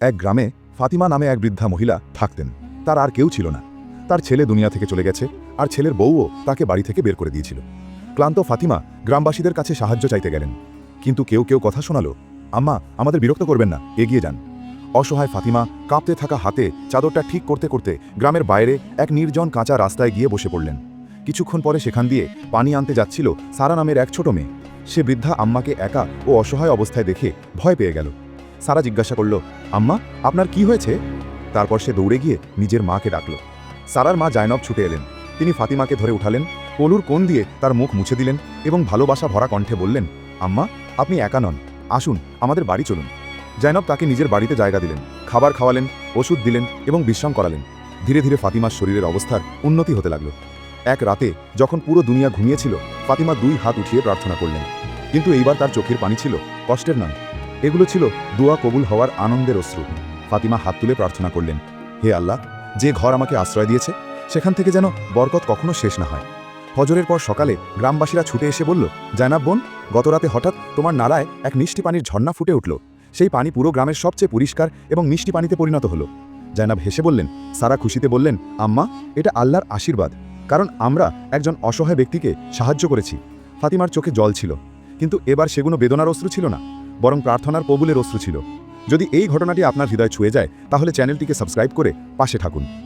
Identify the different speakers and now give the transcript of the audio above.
Speaker 1: এক গ্রামে ফাতিমা নামে এক বৃদ্ধা মহিলা থাকতেন। তার আর কেউ ছিল না। তার ছেলে দুনিয়া থেকে চলে গেছে আর ছেলের বউও তাকে বাড়ি থেকে বের করে দিয়েছিল। ক্লান্ত ফাতিমা গ্রামবাসীদের কাছে সাহায্য চাইতে গেলেন। কিন্তু কেউ কেউ কথা শোনালো, আম্মা, আমাদের বিরক্ত করবেন না, এগিয়ে যান। অসহায় ফাতিমা কাঁপতে থাকা হাতে চাদরটা ঠিক করতে করতে গ্রামের বাইরে এক নির্জন কাঁচা রাস্তায় গিয়ে বসে পড়লেন। কিছুক্ষণ পরে সেখান দিয়ে পানি আনতে যাচ্ছিল সারা নামের এক ছোট মেয়ে। সে বৃদ্ধা আম্মাকে একা ও অসহায় অবস্থায় দেখে ভয় পেয়ে গেল। সারা জিজ্ঞাসা করল, আম্মা, আপনার কি হয়েছে? তারপর সে দৌড়ে গিয়ে নিজের মাকে ডাকল। সারার মা জায়নব ছুটে এলেন। তিনি ফাতিমাকে ধরে উঠালেন, কলুর কোণ দিয়ে তার মুখ মুছে দিলেন এবং ভালোবাসা ভরা কণ্ঠে বললেন, আম্মা, আপনি একা নন, আসুন, আমাদের বাড়ি চলুন। জায়নব তাকে নিজের বাড়িতে জায়গা দিলেন, খাবার খাওয়ালেন, ওষুধ দিলেন এবং বিশ্রাম করালেন। ধীরে ধীরে ফাতিমার শরীরের অবস্থার উন্নতি হতে লাগল। এক রাতে, যখন পুরো দুনিয়া ঘুমিয়েছিল, ফাতিমা দুই হাত উঠিয়ে প্রার্থনা করলেন। কিন্তু এইবার তার চোখের পানি ছিল, কষ্টের নয়। এগুলো ছিল দোয়া কবুল হওয়ার আনন্দের অশ্রু। ফাতিমা হাত তুলে প্রার্থনা করলেন, হে আল্লাহ, যে ঘর আমাকে আশ্রয় দিয়েছে, সেখান থেকে যেন বরকত কখনো শেষ না হয়। ফজরের পর সকালে গ্রামবাসীরা ছুটে এসে বলল জায়নাব বোন, গতরাতে হঠাৎ তোমার নালায় এক মিষ্টি পানির ঝর্ণা ফুটে উঠল। সেই পানি পুরো গ্রামের সবচেয়ে পরিষ্কার এবং মিষ্টি পানিতে পরিণত হলো। জায়নাব হেসে বললেন, সারা খুশিতে বললেন, আম্মা, এটা আল্লাহর আশীর্বাদ, কারণ আমরা একজন অসহায় ব্যক্তিকে সাহায্য করেছি। ফাতিমার চোখে জল ছিল, কিন্তু এবার সেগুলো বেদনার অশ্রু ছিল না। বরং প্রার্থনার কবুলের অশ্রু ছিল। যদি এই ঘটনাটি আপনার হৃদয় ছুঁয়ে যায়, তাহলে চ্যানেলটিকে সাবস্ক্রাইব করে পাশে থাকুন।